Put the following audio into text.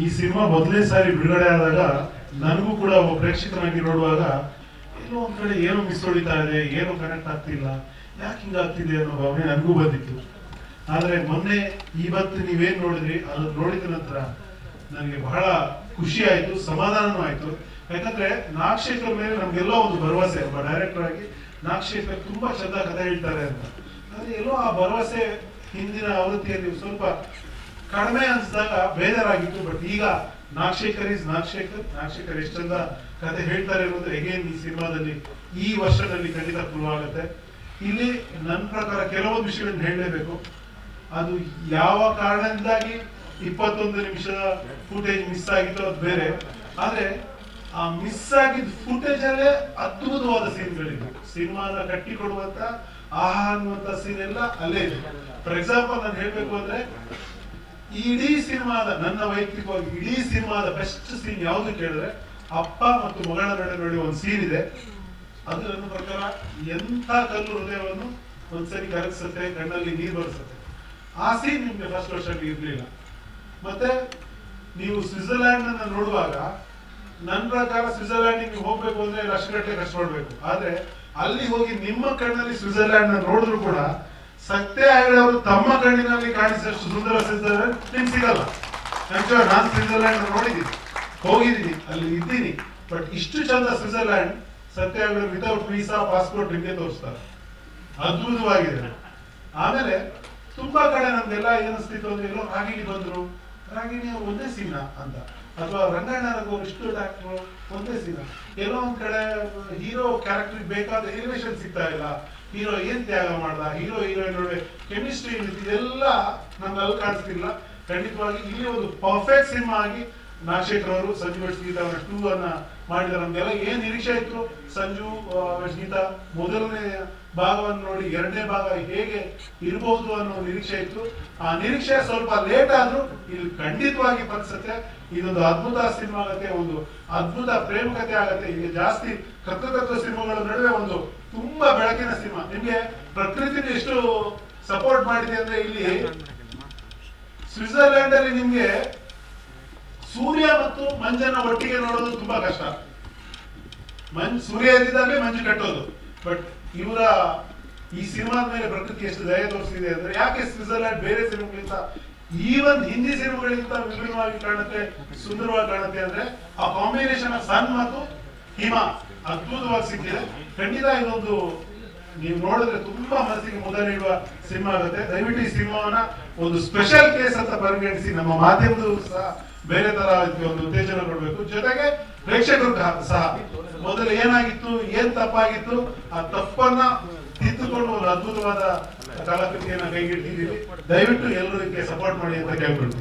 ಈ ಸಿನಿಮಾ ಮೊದಲೇ ಸಾರಿ ಬಿಡುಗಡೆ ಆದಾಗ ನನಗೂ ಕೂಡ ಒಬ್ಬ ಪ್ರೇಕ್ಷಕನಾಗಿ ನೋಡುವಾಗ ಎಲ್ಲೋ ಒಂದ್ ಕಡೆ ಏನೋ ಮಿಸ್ ಹೊಡಿತಾ ಇದೆ, ಏನು ಕನೆಕ್ಟ್ ಆಗ್ತಿಲ್ಲ, ಯಾಕೆ ಹಿಂಗಾಗ್ತಿದೆ ಅನ್ನೋ ಭಾವನೆ ನನಗೂ ಬಂದಿತ್ತು. ಆದರೆ ಮೊನ್ನೆ ಇವತ್ತು ನೀವೇನು ನೋಡಿದ್ರಿ, ಅದು ನೋಡಿದ ನಂತರ ನನಗೆ ಬಹಳ ಖುಷಿ ಆಯ್ತು, ಸಮಾಧಾನನೂ ಆಯ್ತು. ಯಾಕಂದ್ರೆ ನಾಗಶೇಖರ್ ಮೇಲೆ ನಮ್ಗೆಲ್ಲೋ ಒಂದು ಭರವಸೆ, ಒಬ್ಬ ಡೈರೆಕ್ಟರ್ ಆಗಿ ನಾಗಶೇಖರ್ ತುಂಬಾ ಚಂದ ಕಥೆ ಹೇಳ್ತಾರೆ ಅಂತ. ಆದರೆ ಎಲ್ಲೋ ಆ ಭರವಸೆ ಹಿಂದಿನ ಆವೃತ್ತಿಯಲ್ಲಿ ಸ್ವಲ್ಪ ಕಡಿಮೆ ಅನ್ಸಿದಾಗ ಬೇಜಾರಾಗಿತ್ತು ಬಟ್ ಈಗ ನಾಗಶೇಖರ್ ಇಸ್ ನಾಗಶೇಖರ್ ನಾಗಶೇಖರ್ ಎಷ್ಟು ಚಂದ ಕತೆ ಹೇಳ್ತಾರೆ ಅನ್ನೋದು ಎಗೇನ್ ಈ ಸಿನಿಮಾದಲ್ಲಿ ಈ ವರ್ಷದಲ್ಲಿ ಖಂಡಿತ ಪ್ರೂವ್ ಆಗುತ್ತೆ. ಇಲ್ಲಿ ನನ್ನ ಪ್ರಕಾರ ಕೆಲವೊಂದು ವಿಷಯಗಳನ್ನ ಹೇಳಲೇಬೇಕು. ಅದು ಯಾವ ಕಾರಣದಿಂದಾಗಿ ಇಪ್ಪತ್ತೊಂದು ನಿಮಿಷದ ಫುಟೇಜ್ ಮಿಸ್ ಆಗಿತ್ತು ಅದು ಬೇರೆ. ಆದ್ರೆ ಆ ಮಿಸ್ ಆಗಿದ್ದ ಫುಟೇಜ್ ಅಲ್ಲೇ ಅದ್ಭುತವಾದ ಸೀನ್ಗಳಿವೆ. ಸಿನಿಮಾದ ಕಟ್ಟಿಕೊಡುವಂತ ಆಹಾ ಅನ್ನುವಂತ ಸೀನ್ ಎಲ್ಲ ಅಲ್ಲೇ ಇದೆ. ಫಾರ್ ಎಕ್ಸಾಂಪಲ್ ನಾನು ಹೇಳ್ಬೇಕು ಅಂದ್ರೆ ಇಡೀ ಸಿನಿಮಾದ, ನನ್ನ ವೈಯಕ್ತಿಕವಾಗಿ ಇಡೀ ಸಿನಿಮಾದ ಬೆಸ್ಟ್ ಸೀನ್ ಯಾವುದು ಕೇಳಿದ್ರೆ, ಅಪ್ಪ ಮತ್ತು ಮಗಳ ನಡುವೆ ನೋಡಿ ಒಂದು ಸೀನ್ ಇದೆ. ಅದು ನನ್ನ ಪ್ರಕಾರ ಎಂಥ ಕಲ್ಲು ಹೃದಯವನ್ನು ಒಂದ್ಸರಿ ಕರಗಿಸುತ್ತೆ, ಕಣ್ಣಲ್ಲಿ ನೀರು ಬರಿಸುತ್ತೆ. ಆ ಸೀನ್ ನಿಮ್ಗೆ ಫಸ್ಟ್ ವರ್ಷದಲ್ಲಿ ಇರಲಿಲ್ಲ. ಮತ್ತೆ ನೀವು ಸ್ವಿಟ್ಜರ್ಲ್ಯಾಂಡ್ ಅನ್ನ ನೋಡುವಾಗ ನನ್ನ ಪ್ರಕಾರ ಸ್ವಿಟ್ಜರ್ಲ್ಯಾಂಡ್ ನೀವು ಹೋಗ್ಬೇಕು ಅಂದ್ರೆ ಲಕ್ಷಗಟ್ಟಲೆ ಕಷ್ಟಪಡ್ಬೇಕು ಆದ್ರೆ ಅಲ್ಲಿ ಹೋಗಿ ನಿಮ್ಮ ಕಣ್ಣಲ್ಲಿ ಸ್ವಿಟ್ಜರ್ಲ್ಯಾಂಡ್ ನೋಡಿದ್ರು ಕೂಡ ಸತ್ಯ ಅವರು ತಮ್ಮ ಕಣ್ಣಿನಲ್ಲಿ ಕಾಣಿಸಿದಷ್ಟು ಸುಂದರ ಸ್ವಿಟ್ಜರ್ಲ್ಯಾಂಡ್ ನಿಮ್ಗೆ ಸಿಗಲ್ಲ. ನಾನು ಸ್ವಿಟ್ಜರ್ಲ್ಯಾಂಡ್ ನೋಡಿದ್ದೀನಿ. ಹೋಗಿದ್ದೀನಿ, ಅಲ್ಲಿ ಇದ್ದೀನಿ. ಬಟ್ ಇಷ್ಟು ಚಂದ ಸ್ವಿಟ್ಜರ್ಲ್ಯಾಂಡ್ ಸತ್ಯ ವಿತೌಟ್ ವೀಸಾ ಪಾಸ್ಪೋರ್ಟ್ ನಿಮಗೆ ತೋರಿಸ್ತಾರೆ. ಅದ್ಭುತವಾಗಿದೆ. ಆಮೇಲೆ, ತುಂಬಾ ಕಡೆ ನಮ್ಗೆಲ್ಲ ಏನಿಸ್ತಿತ್ತು ಅಂದ್ರೆ ಎಲ್ಲೋ ರಾಗಿಣಿ ಬಂದ್ರು. ರಾಗಿಣಿ ನೀವು ಒಂದೇ ಸೀನ ಅಂತ. ಅಥವಾ ರಂಗಣ್ಣನಗೂ ಇಷ್ಟು ಡಾಕ್ಟ್ರು ಒಂದೇ ಸೀನ ಎಲ್ಲೋ ಒಂದ್ ಕಡೆ ಹೀರೋ ಕ್ಯಾರೆಕ್ಟರ್ ಬೇಕಾದ ಎಲಿವೇಶನ್ ಸಿಗ್ತಾ ಇಲ್ಲ. ಹೀರೋ ಏನ್ ತ್ಯಾಗ ಮಾಡ್ದ? ಹೀರೋ ಹೀರೋಯಿನ್ ನಡುವೆ ಕೆಮಿಸ್ಟ್ರಿ ಇದೆಲ್ಲ ನಮ್ಗೆ ಅಲ್ಲಿ ಕಾಣಿಸ್ತಿಲ್ಲ. ಖಂಡಿತವಾಗಿ ಇಲ್ಲಿ ಒಂದು ಪರ್ಫೆಕ್ಟ್ ಸಿನಿಮಾ ಆಗಿ ನಾಗಶೇಖರ್ ಅವರು ಸಂಜು ಗೀತಾ ಅವರ ಟೂ ಅನ್ನ ಮಾಡಿದ ನಮ್ಗೆಲ್ಲ ಏನ್ ನಿರೀಕ್ಷೆ ಇತ್ತು? ಸಂಜು ಗೀತಾ ಮೊದಲನೇ ಭಾಗವನ್ನು ನೋಡಿ ಎರಡನೇ ಭಾಗ ಹೇಗೆ ಇರಬಹುದು ಅನ್ನೋ ನಿರೀಕ್ಷೆ ಇತ್ತು. ಆ ನಿರೀಕ್ಷೆ ಸ್ವಲ್ಪ ಲೇಟ್ ಆದ್ರೂ ಇಲ್ಲಿ ಖಂಡಿತವಾಗಿ ಫಲಿಸುತ್ತೆ ಇದೊಂದು ಅದ್ಭುತ ಸಿನಿಮಾ ಆಗತ್ತೆ ಒಂದು ಅದ್ಭುತ ಪ್ರೇಮ ಕಥೆ ಆಗತ್ತೆ. ಇಲ್ಲಿ ಜಾಸ್ತಿ ಕರ್ತೃತ್ವ ಸಿನಿಮಾಗಳ ನಡುವೆ ಒಂದು ತುಂಬಾ ಬೆಳಕಿನ ಸಿನಿಮಾ. ನಿಮ್ಗೆ ಪ್ರಕೃತಿನ ಎಷ್ಟು ಸಪೋರ್ಟ್ ಮಾಡಿದೆ ಅಂದ್ರೆ ಇಲ್ಲಿ ಸ್ವಿಟ್ಜರ್ಲೆಂಡ್ ಅಲ್ಲಿ ನಿಮ್ಗೆ ಸೂರ್ಯ ಮತ್ತು ಮಂಜನ್ನ ಒಟ್ಟಿಗೆ ನೋಡೋದು ತುಂಬಾ ಕಷ್ಟ. ಮಂಜ್ ಸೂರ್ಯ ಇದ್ದಿದ್ದಾಗಲೇ ಮಂಜು ಕಟ್ಟೋದು. ಬಟ್ ಇವರ ಈ ಸಿನಿಮಾದ ಮೇಲೆ ಪ್ರಕೃತಿ ಎಷ್ಟು ದಯ ತೋರಿಸಿದೆ ಅಂದ್ರೆ ಯಾಕೆ ಸ್ವಿಟ್ಜರ್ಲ್ಯಾಂಡ್ ಬೇರೆ ಸಿನಿಮಾಗಳಿಂದ ಈವನ್ ಹಿಂದಿ ಸಿನಿಮಾಗಳಿಗಿಂತ ವಿಭಿನ್ನವಾಗಿ ಕಾಣುತ್ತೆ, ಸುಂದರವಾಗಿ ಕಾಣುತ್ತೆ ಅಂದ್ರೆ ಆ ಕಾಂಬಿನೇಷನ್ ಆಫ್ ಸನ್ ಮತ್ತು ಹಿಮ, ಅದ್ಭುತವಾಗಿ ಸಿಕ್ಕಿದೆ. ಖಂಡಿತ ಇದೊಂದು ನೀವು ನೋಡಿದ್ರೆ ತುಂಬಾ ಮನಸ್ಸಿಗೆ ಮುದ ಸಿನಿಮಾ ಆಗುತ್ತೆ. ದಯವಿಟ್ಟು ಈ ಸಿನಿಮಾವನ್ನ ಒಂದು ಸ್ಪೆಷಲ್ ಕೇಸ್ ಅಂತ ಪರಿಗಣಿಸಿ, ನಮ್ಮ ಮಾಧ್ಯಮದ ಸಹ ಬೇರೆ ತರ ಒಂದು ಉತ್ತೇಜನ ಕೊಡಬೇಕು. ಜೊತೆಗೆ ಪ್ರೇಕ್ಷಕರು ಸಹ ಮೊದಲು ಏನಾಗಿತ್ತು, ಏನ್ ತಪ್ಪಾಗಿತ್ತು, ಆ ತಪ್ಪನ್ನ ತಿದ್ದುಕೊಂಡು ಒಂದು ಅದ್ಭುತವಾದ ಕಲಾಕೃತಿಯನ್ನ ಕೈಗಿಟ್ಟಿದ್ದೀವಿ ದಯವಿಟ್ಟು ಎಲ್ಲರೂ ಸಪೋರ್ಟ್ ಮಾಡಿ ಅಂತ ಕೇಳ್ಕೊಳ್ತೀವಿ